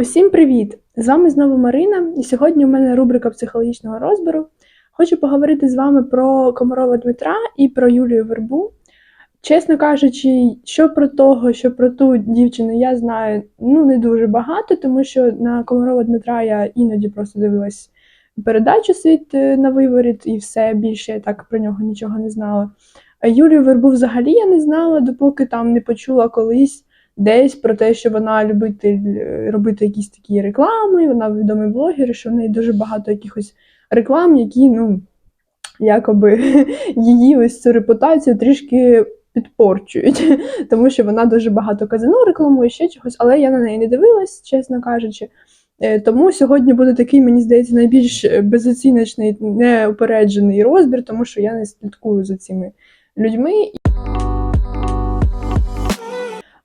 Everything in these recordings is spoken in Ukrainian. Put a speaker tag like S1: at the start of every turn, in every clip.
S1: Усім привіт! З вами знову Марина, і сьогодні у мене рубрика психологічного розбору. Хочу поговорити з вами про Комарова Дмитра і про Юлію Вербу. Чесно кажучи, що про того, що про ту дівчину я знаю ну не дуже багато, тому що на Комарова Дмитра я іноді просто дивилась передачу світ е, на виворіт, і все більше я так про нього нічого не знала. А Юлію Вербу взагалі я не знала, допоки там не почула колись десь про те, що вона любитель е, робити якісь такі реклами, вона відомий блогер, що в неї дуже багато якихось реклам, які, ну, якоби її ось цю репутацію трішки підпорчують, тому що вона дуже багато казино рекламує, ще чогось, але я на неї не дивилась, чесно кажучи. Е, Тому сьогодні буде такий, мені здається, найбільш безоціночний, неупереджений розбір, тому що я не слідкую за цими людьми.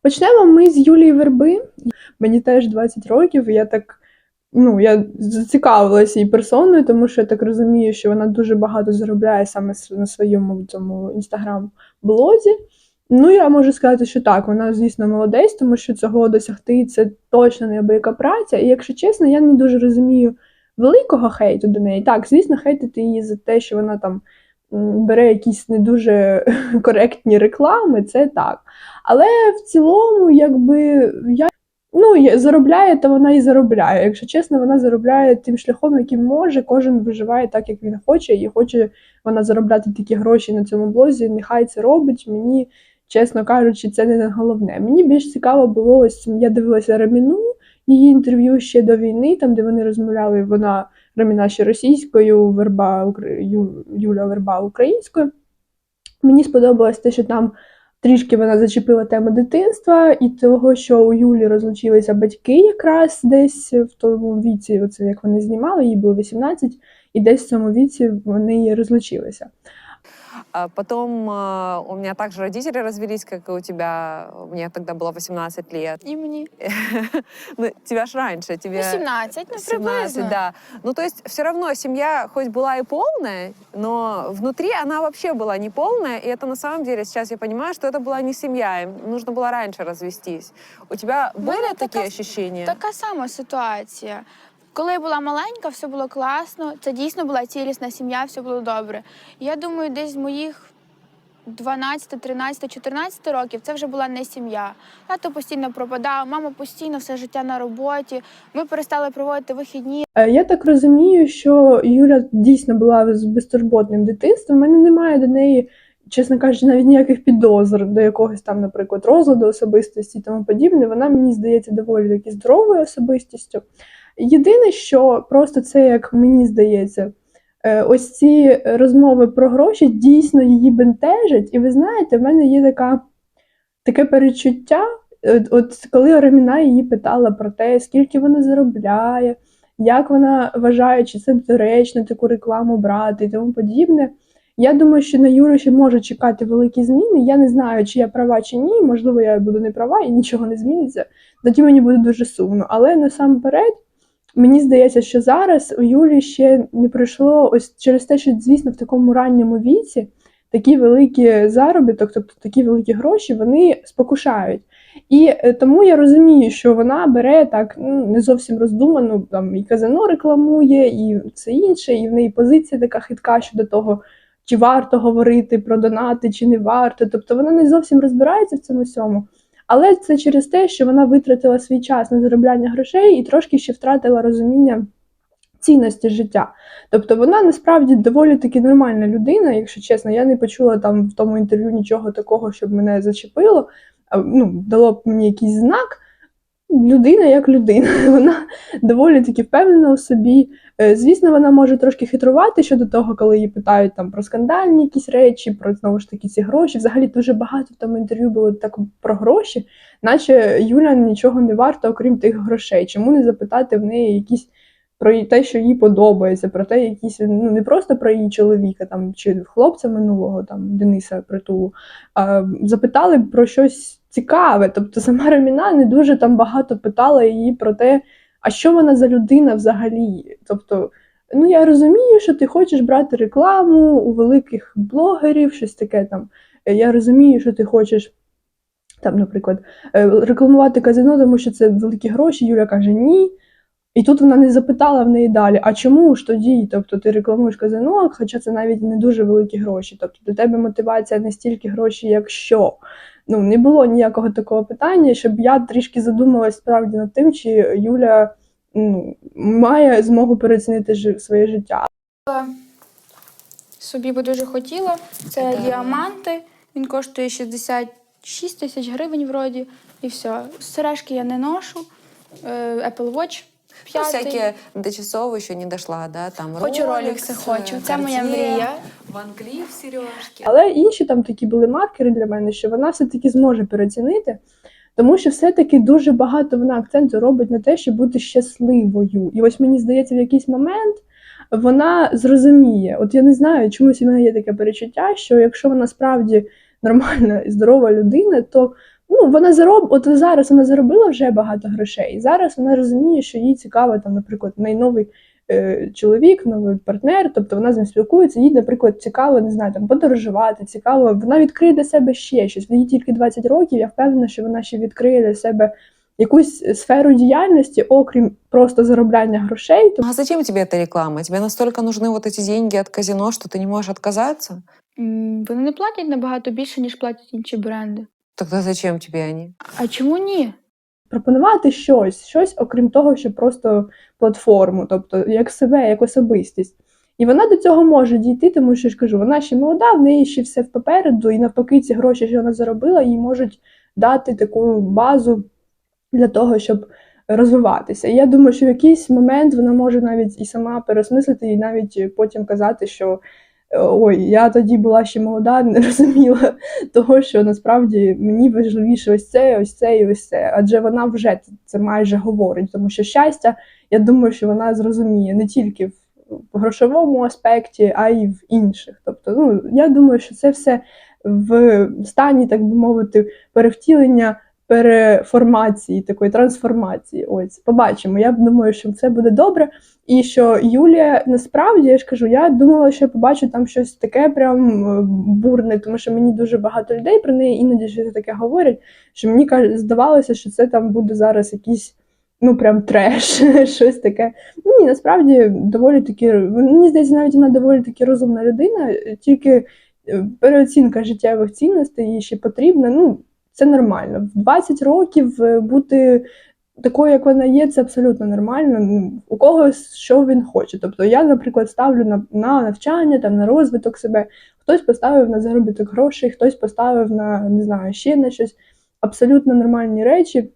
S1: Почнемо ми з Юлії Верби. Мені теж 20 років, і я так ну, я зацікавилася її персоною, тому що я так розумію, що вона дуже багато заробляє саме на своєму цьому інстаграм-блозі. Ну, я можу сказати, що так, вона, звісно, молодець, тому що цього досягти це точно неабияка праця. І якщо чесно, я не дуже розумію великого хейту до неї. Так, звісно, хейтити її за те, що вона там бере якісь не дуже коректні реклами, це так. Але в цілому, якби я ну, заробляє, то вона і заробляє. Якщо чесно, вона заробляє тим шляхом, яким може. Кожен виживає так, як він хоче, і хоче вона заробляти такі гроші на цьому блозі. Нехай це робить. Мені, чесно кажучи, це не головне. Мені більш цікаво було ось я дивилася Раміну, її інтерв'ю ще до війни, там де вони розмовляли. Вона Раміна ще російською, Верба Юля Верба українською. Мені сподобалось те, що там трішки вона зачепила тему дитинства і того, що у Юлі розлучилися батьки якраз десь в тому віці, оце як вони знімали, їй було 18, і десь в цьому віці вони розлучилися.
S2: А Потом а, у меня также родители развелись, как и у тебя. Мне тогда было 18 лет.
S3: І мені
S2: Ну, тебя ж раньше, тебе
S3: 18, ну
S2: 17,
S3: приблизно.
S2: да. Ну, то есть все равно семья хоть была и полная, но внутри она вообще была не полная, и это на самом деле сейчас я понимаю, что это была не семья, им нужно было раньше развестись. У тебя
S3: Была
S2: были такие
S3: такая-
S2: ощущения?
S3: Така сама ситуація. Коли я була маленька, все було класно. Це дійсно була цілісна сім'я, все було добре. Я думаю, десь з моїх 12, 13, 14 років це вже була не сім'я. Тато постійно пропадав, мама постійно все життя на роботі. Ми перестали проводити вихідні.
S1: Е, Я так розумію, що Юля дійсно була з безтурботним дитинством. У мене немає до неї, чесно кажучи, навіть ніяких підозр до якогось там, наприклад, розладу особистості і тому подібне. Вона мені здається доволі таки здоровою особистістю. Єдине, що просто це, як мені здається, е, ось ці розмови про гроші дійсно її бентежать. І ви знаєте, в мене є така, таке перечуття. От, от коли Реміна її питала про те, скільки вона заробляє, як вона вважає, чи це доречно таку рекламу брати і тому подібне. Я думаю, що на Юру ще може чекати великі зміни. Я не знаю, чи я права, чи ні. Можливо, я буду не права і нічого не зміниться. Тоді мені буде дуже сумно. Але насамперед, мені здається, що зараз у Юлі ще не пройшло ось через те, що, звісно, в такому ранньому віці такі великі заробіток, тобто такі великі гроші, вони спокушають. І е, тому я розумію, що вона бере так ну, не зовсім роздумано, там і казино рекламує, і все інше, і в неї позиція така хитка щодо того, чи варто говорити про донати, чи не варто. Тобто вона не зовсім розбирається в цьому всьому. Але це через те, що вона витратила свій час на заробляння грошей і трошки ще втратила розуміння цінності життя. Тобто вона насправді доволі таки нормальна людина, якщо чесно. Я не почула там в тому інтерв'ю нічого такого, щоб мене зачепило, ну, дало б мені якийсь знак. Людина як людина, вона доволі таки впевнена у собі. Е, Звісно, вона може трошки хитрувати щодо того, коли її питають там про скандальні якісь речі, про знову ж таки ці гроші. Взагалі дуже багато тому інтерв'ю було так про гроші, наче Юля нічого не варта, окрім тих грошей. Чому не запитати в неї якісь про те, що їй подобається, про те, якісь ну не просто про її чоловіка там чи хлопця минулого, там Дениса Притулу, а запитали про щось цікаве. Тобто сама Раміна не дуже там багато питала її про те, а що вона за людина взагалі. Тобто, ну я розумію, що ти хочеш брати рекламу у великих блогерів, щось таке там. Я розумію, що ти хочеш Там, наприклад, е, рекламувати казино, тому що це великі гроші. Юля каже ні. І тут вона не запитала в неї далі, а чому ж тоді? Тобто ти рекламуєш казино, хоча це навіть не дуже великі гроші. Тобто до тебе мотивація не стільки гроші, як що. Ну, не було ніякого такого питання, щоб я трішки задумалась справді над тим, чи Юля ну, має змогу переоцінити своє життя.
S3: Собі би дуже хотіла. Це
S2: Да.
S3: діаманти. Він коштує 66 тисяч гривень вроді. І все. Сережки я не ношу. Е, Apple Watch
S2: Ну,
S3: п'ятий.
S2: всякие до часов еще не дошла, да, там
S3: Хочу ролікси, хочу. Це моя мрія.
S2: Van Cleef сережки.
S1: Але інші там такі були маркери для мене, що вона все-таки зможе переоцінити, тому що все-таки дуже багато вона акценту робить на те, щоб бути щасливою. І ось мені здається, в якийсь момент вона зрозуміє. От я не знаю, чомусь у мене є таке перечуття, що якщо вона справді нормальна і здорова людина, то ну вона зароб... от зараз вона заробила вже багато грошей. І зараз вона розуміє, що їй цікаво там, наприклад, найновий е, чоловік, новий партнер, тобто вона з ним спілкується, їй, наприклад, цікаво, не знаю, там подорожувати, цікаво, вона відкриє для себе ще щось. Їй тільки 20 років, я впевнена, що вона ще відкриє для себе якусь сферу діяльності, окрім просто заробляння грошей.
S2: Ну, а зачем тебе эта реклама? Тебе настолько нужны вот эти деньги от казино, что ты не можешь отказаться?
S3: М, Вони не платять набагато більше, ніж платять інші бренди.
S2: Тогда зачем тебе они?
S3: А чому ні?
S1: пропонувати щось, щось окрім того, що просто платформу, тобто як себе, як особистість. І вона до цього може дійти, тому що я ж кажу, вона ще молода, в неї ще все попереду, і навпаки, ці гроші, що вона заробила, їй можуть дати таку базу для того, щоб розвиватися. І я думаю, що в якийсь момент вона може навіть і сама переосмислити, і навіть потім казати, що ой, я тоді була ще молода, не розуміла того, що насправді мені важливіше ось це, ось це і ось це. Адже вона вже це майже говорить, тому що щастя, я думаю, що вона зрозуміє не тільки в грошовому аспекті, а й в інших. Тобто, ну я думаю, що це все в стані, так би мовити, перевтілення. Переформації, такої трансформації. Ось побачимо. Я думаю, що це буде добре. І що Юлія насправді я ж кажу, я думала, що я побачу там щось таке прям е, бурне, тому що мені дуже багато людей про неї іноді щось таке говорять. Що мені здавалося, що це там буде зараз якийсь ну прям треш, щось таке. Ні, насправді доволі таки мені здається, навіть вона доволі таки розумна людина, тільки е, переоцінка життєвих цінностей їй ще потрібна. Ну це нормально. В 20 років е, бути такою, як вона є, це абсолютно нормально. Ну, У когось що він хоче. Тобто я, наприклад, ставлю на, на навчання, там, на розвиток себе, хтось поставив на заробіток грошей, хтось поставив на не знаю, ще на щось. Абсолютно нормальні речі.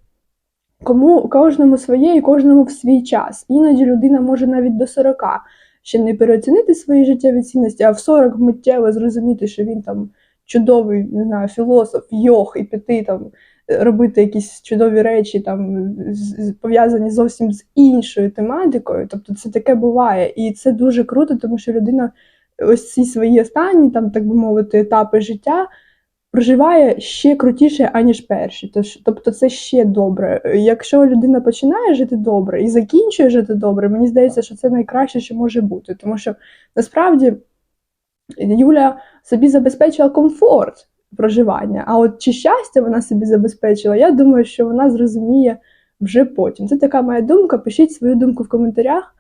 S1: Кому кожному своє і кожному в свій час. Іноді людина може навіть до 40 ще не переоцінити свої життєві цінності, а в 40 миттєво зрозуміти, що він там чудовий, не знаю, філософ, йог, і піти там робити якісь чудові речі, там пов'язані зовсім з іншою тематикою. Тобто це таке буває, і це дуже круто, тому що людина ось ці свої останні, там так би мовити, етапи життя. Проживає ще крутіше, аніж перші. Тобто це ще добре. Якщо людина починає жити добре і закінчує жити добре, мені здається, що це найкраще, що може бути. Тому що насправді Юля собі забезпечила комфорт проживання. А от чи щастя вона собі забезпечила, я думаю, що вона зрозуміє вже потім. Це така моя думка. Пишіть свою думку в коментарях.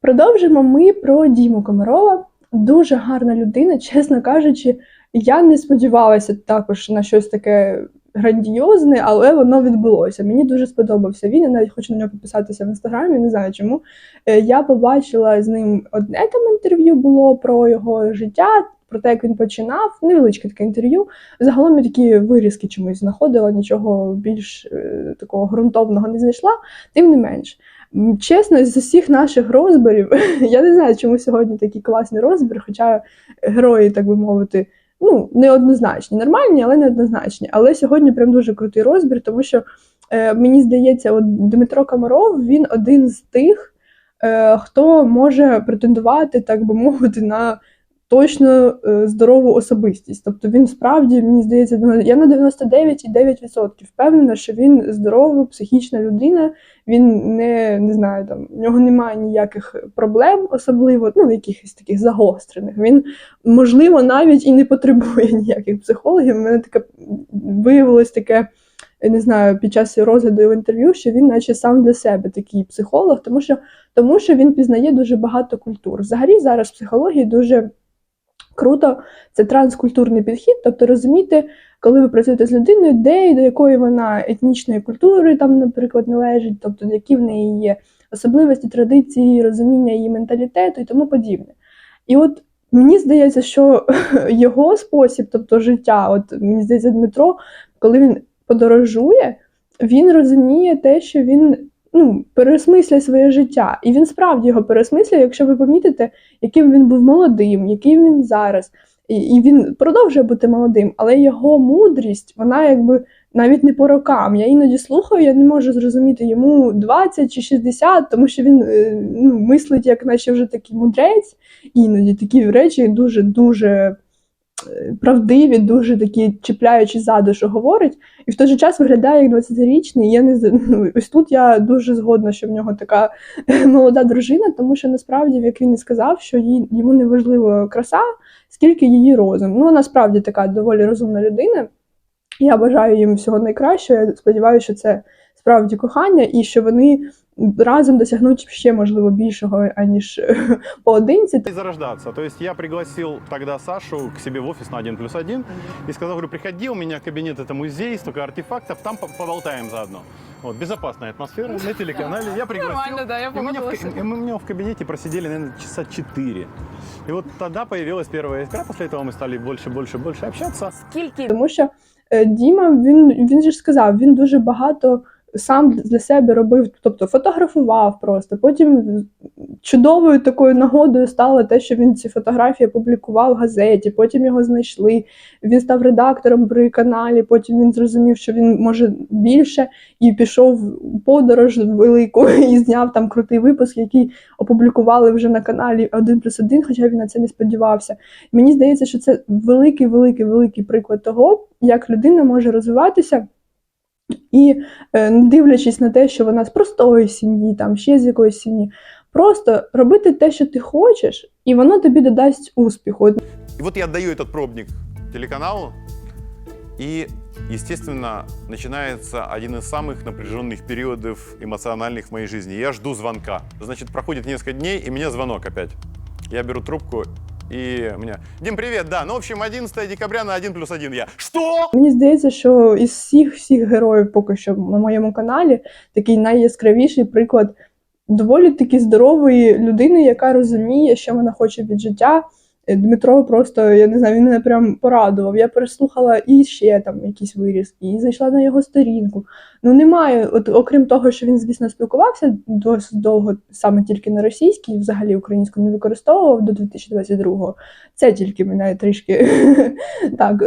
S1: Продовжимо ми про Діму Комарова. Дуже гарна людина, чесно кажучи, я не сподівалася також на щось таке грандіозне, але воно відбулося. Мені дуже сподобався він. Я навіть хочу на нього підписатися в інстаграмі, не знаю чому. Е, Я побачила з ним одне там інтерв'ю було про його життя, про те, як він починав. Невеличке таке інтерв'ю. Загалом я такі вирізки чомусь знаходила, нічого більш е, такого ґрунтовного не знайшла. Тим не менш. Чесно, з усіх наших розборів, я не знаю, чому сьогодні такий класний розбір, хоча герої, так би мовити, ну, неоднозначні, нормальні, але неоднозначні. Але сьогодні прям дуже крутий розбір, тому що е, мені здається, от Дмитро Комаров він один з тих, е, хто може претендувати, так би мовити, на точно е, здорову особистість. Тобто він справді, мені здається, я на 99,9% впевнена, що він здорова, психічна людина. Він не, не знаю, там в нього немає ніяких проблем, особливо, ну якихось таких загострених. Він можливо навіть і не потребує ніяких психологів. У мене таке виявилось таке. Я не знаю, під час розгляду його інтерв'ю, що він, наче сам для себе такий психолог, тому що, тому що він пізнає дуже багато культур. Взагалі зараз в психології дуже круто це транскультурний підхід, тобто розуміти, коли ви працюєте з людиною, де і до якої вона етнічної культури там, наприклад, належить, тобто які в неї є особливості, традиції, розуміння її менталітету і тому подібне. І от мені здається, що його спосіб, тобто життя, от мені здається, Дмитро, коли він подорожує, він розуміє те, що він ну, пересмислює своє життя. І він справді його пересмислює, якщо ви помітите, яким він був молодим, яким він зараз. І, і він продовжує бути молодим, але його мудрість, вона якби навіть не по рокам. Я іноді слухаю, я не можу зрозуміти йому 20 чи 60, тому що він е, ну, мислить, як наче вже такий мудрець, іноді такі речі дуже дуже правдиві, дуже такі чіпляючі за душу говорить, і в той же час виглядає як 20-річний. Я не ну, ось тут я дуже згодна, що в нього така молода дружина, тому що насправді, як він і сказав, що їй йому не важливо краса, скільки її розум. Ну, вона справді така доволі розумна людина. Я бажаю їм всього найкращого. Я сподіваюся, що це справді кохання, і що вони разом досягнуть ще можливо більшого, аніж поодинці.
S4: И зарождаться. То есть я пригласил тогда Сашу к себе в офис на 1 плюс 1 и сказал, говорю, приходи, у меня кабинет, это музей, столько артефактов, там по- поболтаем заодно. Вот, безопасная атмосфера на телеканале. Я пригласил.
S2: Нормально, да, я
S4: и мы, в
S2: помогла
S4: ка- и мы у него в кабинете просидели, наверное, часа 4. И вот тогда появилась первая искра, после этого мы стали больше, больше, больше общаться.
S2: Скільки
S1: Тому що е, Діма, він, він же ж сказав, він дуже багато сам для себе робив, тобто фотографував просто. Потім чудовою такою нагодою стало те, що він ці фотографії публікував в газеті, потім його знайшли. Він став редактором при каналі, потім він зрозумів, що він може більше, і пішов у подорож велику і зняв там крутий випуск, який опублікували вже на каналі 1 плюс 1, хоча він на це не сподівався. Мені здається, що це великий, великий, великий приклад того, як людина може розвиватися. І е, не дивлячись на те, що вона з простої сім'ї, там ще з якоїсь сім'ї, просто робити те, що ти хочеш, і воно тобі додасть успіху. От
S4: И вот я отдаю этот пробник телеканалу, и, естественно, начинается один из самых напряженных периодов эмоциональных в моей жизни. Я жду звонка. Значит, проходит несколько дней, и мне звонок опять. Я беру трубку, и мене Дім, привіт, да, ну, в общем, 11 декабря на 1 плюс 1 я. Що?
S1: Мені здається, що із всіх всіх героїв поки що на моєму каналі такий найяскравіший приклад доволі таки здорової людини, яка розуміє, що вона хоче від життя. Дмитро просто, я не знаю, він мене прям порадував. Я переслухала і ще там якісь вирізки, і зайшла на його сторінку. Ну немає, от окрім того, що він, звісно, спілкувався досить довго саме тільки на російській, взагалі українську не використовував до 2022-го. Це тільки мене трішки так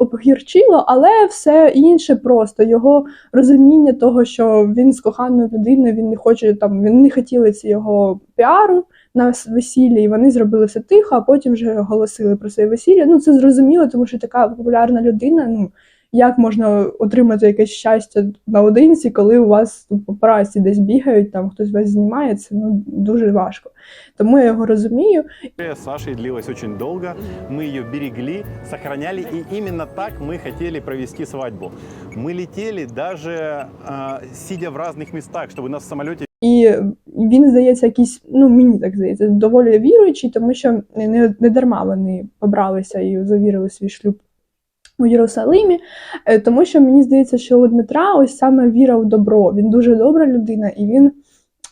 S1: обгірчило, але все інше просто його розуміння того, що він з коханою людиною, він не хоче там, він не хотіли ці його піару на с- весіллі, і вони зробили все тихо, а потім вже оголосили про своє весілля. Ну це зрозуміло, тому що така популярна людина. Ну як можна отримати якесь щастя наодинці, коли у вас тут папараці десь бігають, там хтось вас знімає, це ну дуже важко. Тому я його розумію.
S4: История с Сашей длилась очень долго. Мы ее берегли, сохраняли, и именно так мы хотели провести свадьбу. Мы летели даже э, сидя в разных местах, чтобы нас в самолете
S1: І він здається, якийсь, ну мені так здається, доволі віруючий, тому що не, не дарма вони побралися і завірили свій шлюб у Єрусалимі. Е, Тому що мені здається, що у Дмитра ось саме віра в добро. Він дуже добра людина, і він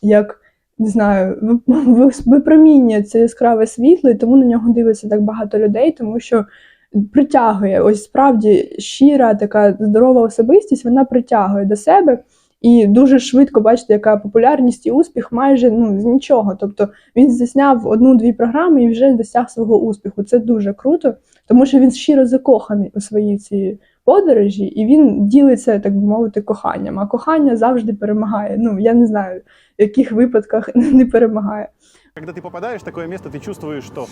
S1: як. Не знаю, ви- ви- випромінює це яскраве світло, і тому на нього дивиться так багато людей, тому що притягує ось справді щира, така здорова особистість, вона притягує до себе. І дуже швидко бачите, яка популярність і успіх майже ну з нічого. Тобто він засняв одну-дві програми і вже досяг свого успіху. Це дуже круто, тому що він щиро закоханий у своїй ці подорожі, і він ділиться, так би мовити, коханням. А кохання завжди перемагає. Ну я не знаю, в яких випадках не перемагає.
S5: Когда ты попадаешь в такое место, ты чувствуешь, что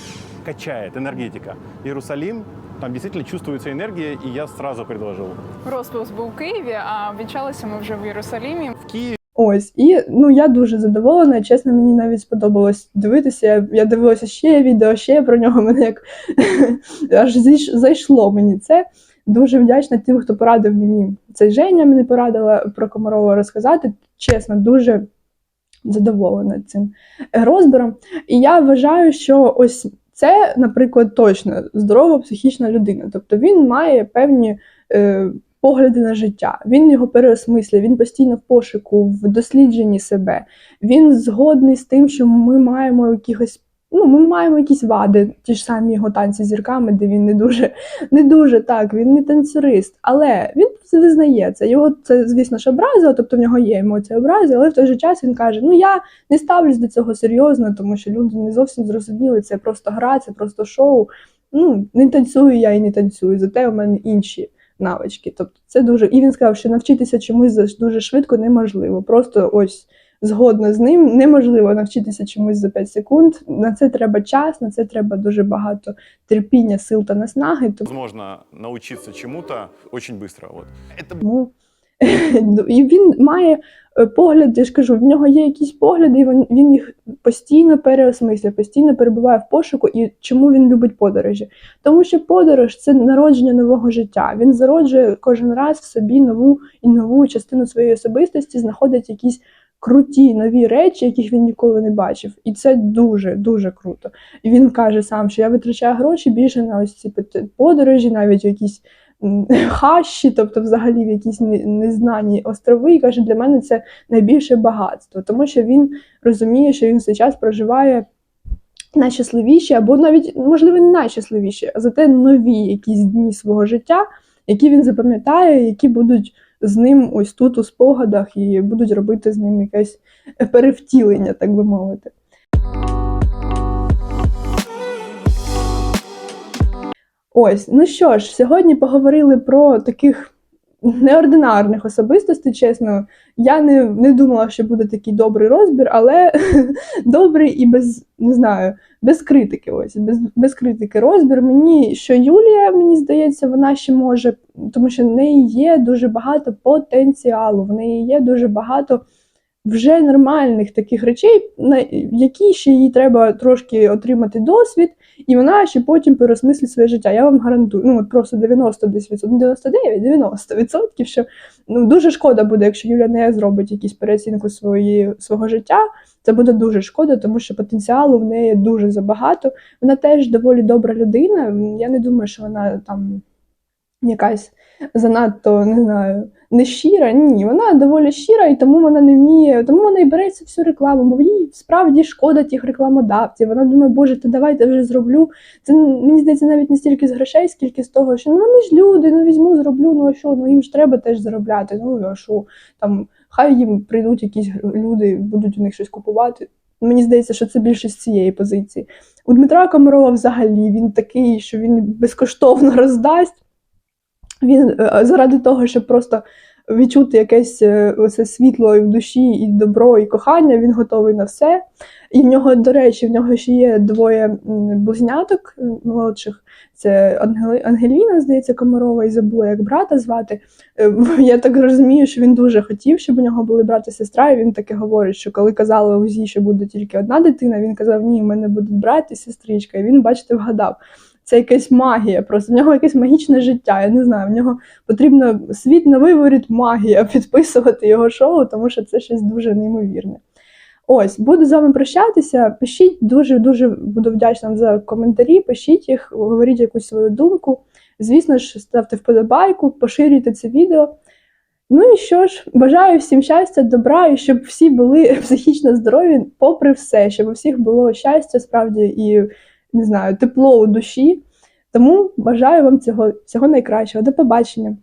S5: качает энергетика. Иерусалим, там действительно чувствуется энергия, и я сразу предложил.
S6: Розпис був у Києві, а вінчалися ми вже в Єрусалімі.
S5: В Киеве
S1: Ось, і ну я дуже задоволена. Чесно, мені навіть сподобалось дивитися. Я, я дивилася ще відео, ще про нього. Мене як аж зайш- зайшло мені це. Дуже вдячна тим, хто порадив мені. Це Женя мені порадила про Комарова розказати. Чесно, дуже задоволена цим е, розбором. І я вважаю, що ось це, наприклад, точно здорова психічна людина. Тобто він має певні е, погляди на життя, він його переосмислює, він постійно в пошуку, в дослідженні себе. Він згодний з тим, що ми маємо якихось. Ну, ми маємо якісь вади, ті ж самі його танці зірками, де він не дуже, не дуже так, він не танцюрист, але він визнає це. Його це, звісно ж, образило, тобто в нього є емоція образи, але в той же час він каже: Ну я не ставлюсь до цього серйозно, тому що люди не зовсім зрозуміли, це просто гра, це просто шоу. Ну, не танцюю я і не танцюю, зате у мене інші навички. Тобто це дуже. І він сказав, що навчитися чомусь дуже швидко неможливо. Просто ось згодно з ним неможливо навчитися чомусь за 5 секунд. На це треба час, на це треба дуже багато терпіння, сил та наснаги.
S4: Возможно, научиться чему-то очень быстро. Вот. Это
S1: Тому і він має е, погляд, я ж кажу, в нього є якісь погляди, і він, він їх постійно переосмислює, постійно перебуває в пошуку. І чому він любить подорожі? Тому що подорож це народження нового життя. Він зароджує кожен раз в собі нову і нову частину своєї особистості, знаходить якісь круті нові речі, яких він ніколи не бачив. І це дуже дуже круто. І він каже сам, що я витрачаю гроші більше на ось ці подорожі, навіть якісь хащі, тобто взагалі в якісь незнані острови. І каже, для мене це найбільше багатство, тому що він розуміє, що він в цей час проживає найщасливіші, або навіть, можливо, не найщасливіші, а зате нові якісь дні свого життя, які він запам'ятає, які будуть з ним ось тут у спогадах, і будуть робити з ним якесь перевтілення, так би мовити. Ось, ну що ж, сьогодні поговорили про таких неординарних особистостей, чесно. Я не, не думала, що буде такий добрий розбір, але добрий і без, не знаю, без критики. Ось, без, без критики розбір. Мені що Юлія, мені здається, вона ще може, тому що в неї є дуже багато потенціалу, в неї є дуже багато вже нормальних таких речей, на які ще їй треба трошки отримати досвід, і вона ще потім переосмислить своє життя. Я вам гарантую, ну от просто 90 десь відсотків, 99, 90 відсотків, що ну дуже шкода буде, якщо Юля не зробить якісь переоцінку свої, свого життя. Це буде дуже шкода, тому що потенціалу в неї дуже забагато. Вона теж доволі добра людина. Я не думаю, що вона там якась занадто не знаю, не щира. Ні, вона доволі щира, і тому вона не вміє, тому вона і береться всю рекламу, бо їй справді шкода тих рекламодавців. Вона думає, боже, то давайте вже зроблю. Це мені здається навіть не стільки з грошей, скільки з того, що ну вони ж люди, ну візьму, зроблю, ну а що, ну їм ж треба теж заробляти. Ну а що там, хай їм прийдуть якісь люди, будуть у них щось купувати. Мені здається, що це більше з цієї позиції. У Дмитра Комарова взагалі він такий, що він безкоштовно роздасть. Він е, заради того, щоб просто відчути якесь е, оце світло і в душі, і добро, і кохання, він готовий на все. І в нього, до речі, в нього ще є двоє близняток молодших. Це. Ангеліна, здається, Комарова, і забула, як брата звати. Е, Я так розумію, що він дуже хотів, щоб у нього були брат і сестра, і він таки говорить, що коли казали УЗІ, що буде тільки одна дитина, він казав, ні, в мене будуть брат і сестричка. І він, бачите, вгадав. Це якась магія, просто в нього якесь магічне життя. Я не знаю, в нього потрібно світ на виворіт магія підписувати його шоу, тому що це щось дуже неймовірне. Ось, буду з вами прощатися. Пишіть дуже дуже буду вдячна за коментарі. Пишіть їх, говоріть якусь свою думку. Звісно ж, ставте вподобайку, поширюйте це відео. Ну і що ж, бажаю всім щастя, добра і щоб всі були психічно здорові, попри все, щоб у всіх було щастя, справді і не знаю, тепло у душі. Тому бажаю вам цього всього найкращого. До побачення.